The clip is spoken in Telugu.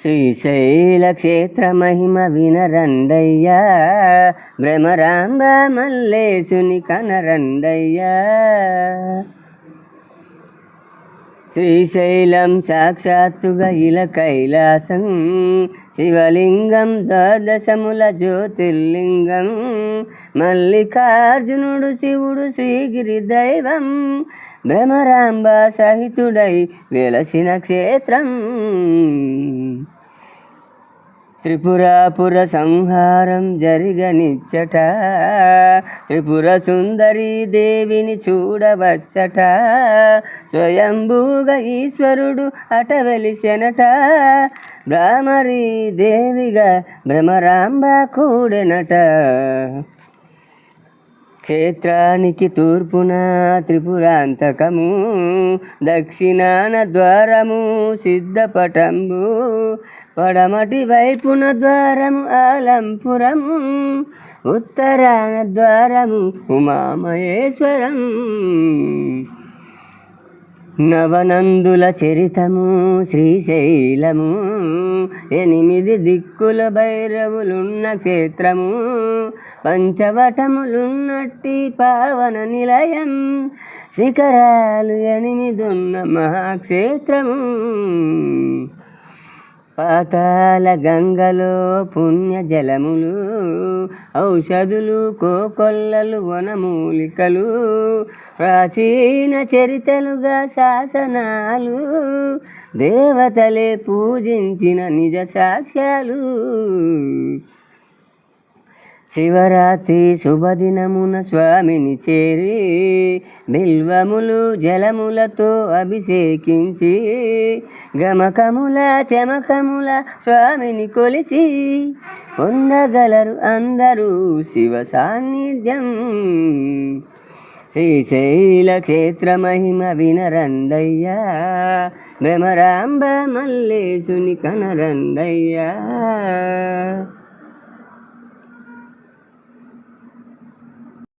శ్రీశైల క్షేత్ర మహిమ వినరండయ్యా భ్రమరాంబ మల్లేశుని కనరండయ్యా. శ్రీశైలం సాక్షాత్తుగా ఇల కైలాసం శివలింగం ద్వాదశముల జ్యోతిర్లింగం మల్లికార్జునుడు శివుడు శ్రీగిరి దైవం భ్రమరాంబ సహితుడై వెలసిన క్షేత్రం. త్రిపురాపుర సంహారం జరిగనిచ్చట త్రిపుర సుందరీ దేవిని చూడవచ్చట స్వయంభూగ ఈశ్వరుడు అట భ్రమరీ దేవిగా భ్రమరాంబ కూడెనట క్షేత్రానికి తూర్పున త్రిపురాంతకము దక్షిణాన ద్వారము సిద్ధపటంబు పడమటి వైపున ద్వారము ఆలంపురము ఉత్తరాన ద్వారము ఉమామహేశ్వరం. నవనందుల చరితము శ్రీశైలము ఎనిమిది దిక్కుల భైరవులున్న క్షేత్రము పంచవటములున్నట్టి పావన నిలయం శిఖరాలు ఎనిమిదున్న మహాక్షేత్రము. పాతాల గంగలో పుణ్య జలములు ఔషధులు కోకొల్లలు వనమూలికలు ప్రాచీన చరితలుగా శాసనాలు దేవతలే పూజించిన నిజ సాక్ష్యాలు. శివరాత్రి శుభదినమున స్వామిని చేరి బిల్వములు జలములతో అభిషేకించి గమకముల చమకముల స్వామిని కొలిచి పొందగలరు అందరూ శివ సాన్నిధ్యం. శ్రీశైల క్షేత్ర మహిమ వినరండయ్యా భ్రమరాంబ మల్లేశుని కనరందయ్యా.